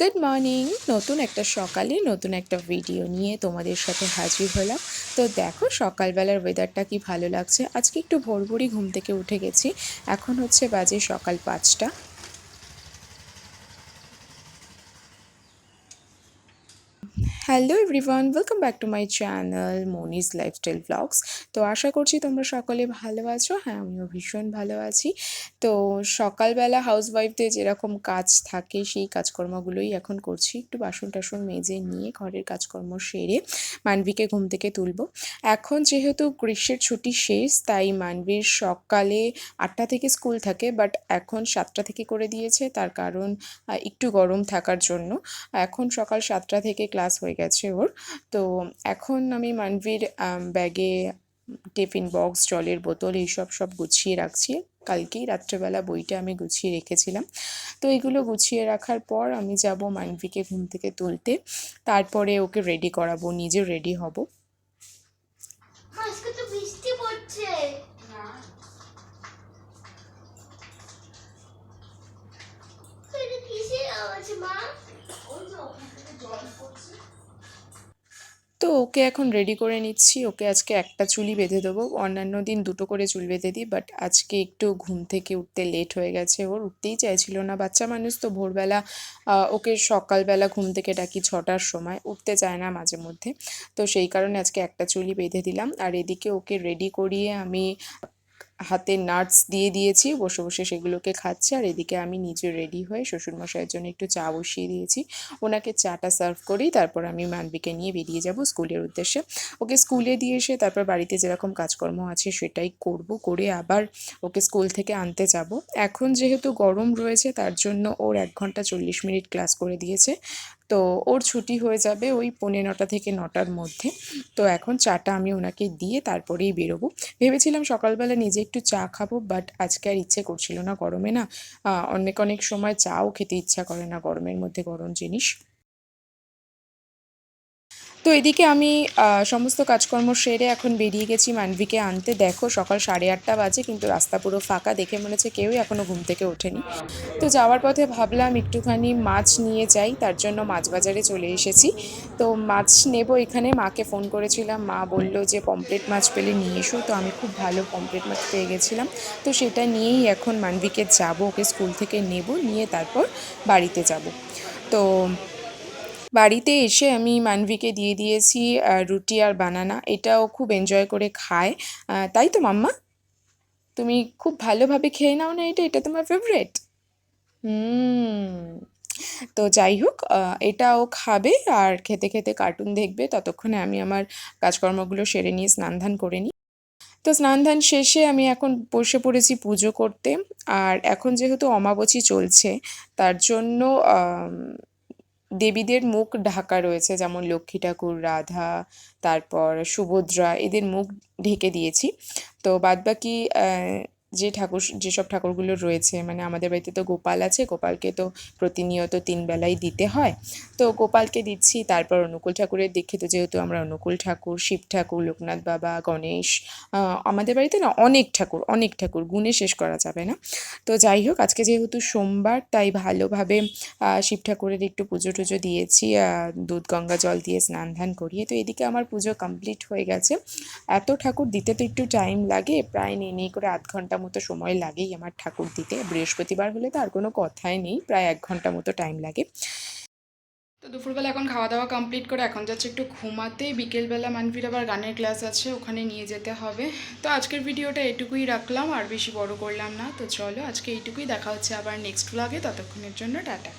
Good morning নতুন একটা সকালে নতুন একটা ভিডিও নিয়ে তোমাদের সাথে হাজির হলাম। তো দেখো সকালবেলার ওয়েদারটা কি ভালো লাগছে। আজকে একটু ভোর ভোরই ঘুম থেকে উঠে গেছি। এখন হচ্ছে বাজে সকাল পাঁচটা। Hello everyone welcome back to my channel Moni's lifestyle vlogs তো আশা করছি তোমরা সকলে ভালো আছো। হ্যাঁ আমিও ভীষণ ভালো আছি। তো সকালবেলা হাউসওয়াইফদের যেরকম কাজ থাকে, সেই কাজকর্মগুলোই এখন করছি। একটু বাসন টাসন মেজে নিয়ে ঘরের কাজকর্ম সেরে মানবিকে ঘুম থেকে তুলব। এখন যেহেতু গ্রীষ্মের ছুটি শেষ, তাই মানবীর সকালে আটটা থেকে স্কুল থাকে বাট এখন সাতটা থেকে করে দিয়েছে। তার কারণ একটু গরম থাকার জন্য। এখন সকাল সাতটা থেকে ক্লাস হয়ে গেছে ওর। তো এখন আমি মানভীর ব্যাগে টিফিন বক্স জলের বোতল এইসব সব গুছিয়ে রাখছি। কালকেই রাত্রেবেলা বইটা আমি গুছিয়ে রেখেছিলাম। তো এগুলো গুছিয়ে রাখার পর আমি যাব মানভীকে ঘুম থেকে তুলতে। তারপরে ওকে রেডি করাবো নিজে রেডি হব। মা, আজকে তো বৃষ্টি পড়ছে। তো ওকে এখন রেডি করে নিচ্ছি। ওকে আজকে একটা চুলি বেঁধে দেবো। অন্যান্য দিন দুটো করে চুল বেঁধে দিই বাট আজকে একটু ঘুম থেকে উঠতে লেট হয়ে গেছে। ওর উঠতেই চাইছিল না। বাচ্চা মানুষ তো ভোরবেলা ওকে সকালবেলা ঘুম থেকে ডাকি ছটার সময়। উঠতে চায় না মাঝে মধ্যে। তো সেই কারণে আজকে একটা চুলি বেঁধে দিলাম। আর এদিকে ওকে রেডি করিয়ে আমি হাতে নাটস দিয়ে দিয়েছি, বসে বসে সেগুলোকে খাচ্ছে, আর এদিকে আমি নিজে রেডি হয়ে শ্বশুরমশাইয়ের জন্য একটু চা বসিয়ে দিয়েছি। ওনাকে চাটা সার্ভ করেই তারপর আমি মানবিকে নিয়ে বেরিয়ে যাব স্কুলের উদ্দেশ্যে। ওকে স্কুলে দিয়ে এসে তারপর বাড়িতে যেরকম কাজকর্ম আছে সেটাই করব, করে আবার ওকে স্কুল থেকে আনতে যাব। এখন যেহেতু গরম রয়েছে, তার জন্য ওর এক ঘণ্টা চল্লিশ মিনিট ক্লাস করে দিয়েছে। তো ওর ছুটি হয়ে যাবে ওই পৌনে নটা থেকে নটার মধ্যে। তো এখন চাটা আমি ওনাকে দিয়ে তারপরেই বেরোবো। ভেবেছিলাম সকালবেলা নিজে একটু চা খাব বাট আজকে আর ইচ্ছে করছিল না গরমে না। অনেক অনেক সময় চাও খেতে ইচ্ছা করে না গরমের মধ্যে গরম জিনিস। তো এদিকে আমি সমস্ত কাজকর্ম সেরে এখন বেরিয়ে গেছি মানবিকে আনতে। দেখো সকাল সাড়ে আটটা বাজে, কিন্তু রাস্তা পুরো ফাঁকা, দেখে মনে হচ্ছে কেউই এখনও ঘুম থেকে ওঠেনি। তো যাওয়ার পথে ভাবলাম একটুখানি মাছ নিয়ে যাই, তার জন্য মাছ বাজারে চলে এসেছি। তো মাছ নেব এখানে, মাকে ফোন করেছিলাম, মা বলল যে পমপ্লেট মাছ পেলে নিয়ে এসো। তো আমি খুব ভালো পমপ্লেট মাছ পেয়ে গেছিলাম। তো সেটা নিয়েই এখন মানবিকে যাব, ওকে স্কুল থেকে নেব, নিয়ে তারপর বাড়িতে যাব। তো বাড়িতে এসে আমি মানভিকে দিয়ে দিয়েছি রুটি আর বানানা। এটাও খুব এনজয় করে খায়। তাই তো, মাম্মা? তুমি খুব ভালোভাবে খেয়ে নাও না এটা এটা তোমার ফেভারেট হুম। তো যাই হোক এটাও খাবে আর খেতে খেতে কার্টুন দেখবে। ততক্ষণে আমি আমার কাজকর্মগুলো সেরে নিয়ে স্নান ধান করে নিই। তো স্নান ধান শেষে আমি এখন বসে পড়েছি পুজো করতে। আর এখন যেহেতু অমাবচী চলছে, তার জন্য দেবীদের মুখ ঢাকা রয়েছে, যেমন লক্ষ্মী ঠাকুর, রাধা, তারপর সুভদ্রা, এদের মুখ ঢেকে দিয়েছি। তো বাদবাকি যে ঠাকুর যেসব ঠাকুরগুলো রয়েছে মানে আমাদের বাড়িতে তো গোপাল আছে, গোপালকে তো প্রতিনিয়ত তিন বেলাই দিতে হয়। তো গোপালকে দিচ্ছি, তারপর অনুকূল ঠাকুরের দীক্ষিত যেহেতু আমরা অনুকূল ঠাকুর, শিব ঠাকুর, লোকনাথ বাবা, গণেশ আমাদের বাড়িতে না অনেক ঠাকুর অনেক ঠাকুর, গুণে শেষ করা যাবে না। তো যাই হোক, আজকে যেহেতু সোমবার, তাই ভালোভাবে শিব ঠাকুরের একটু পুজো টুজো দিয়েছি দুধ, গঙ্গা জল দিয়ে স্নান ধান করিয়ে। তো এদিকে আমার পুজো কমপ্লিট হয়ে গেছে। এত ঠাকুর দিতে তো একটু টাইম লাগে, প্রায় নেই নেই করে আধ ঘণ্টা মতো সময় লাগেই আমার ঠাকুর দিতে। বৃহস্পতিবার হলে তো আর কোনো কথাই নেই, প্রায় এক ঘণ্টা মতো টাইম লাগে। তো দুপুরবেলা এখন খাওয়া দাওয়া কমপ্লিট করে এখন যাচ্ছে একটু ঘুমাতে। বিকেলবেলা মানভীর আবার গানের ক্লাস আছে, ওখানে নিয়ে যেতে হবে। তো আজকের ভিডিওটা এটুকুই রাখলাম, আর বেশি বড় করলাম না। তো চলো আজকে এইটুকুই, দেখা হচ্ছে আবার নেক্সট ব্লগে ততক্ষণের জন্য টাটা।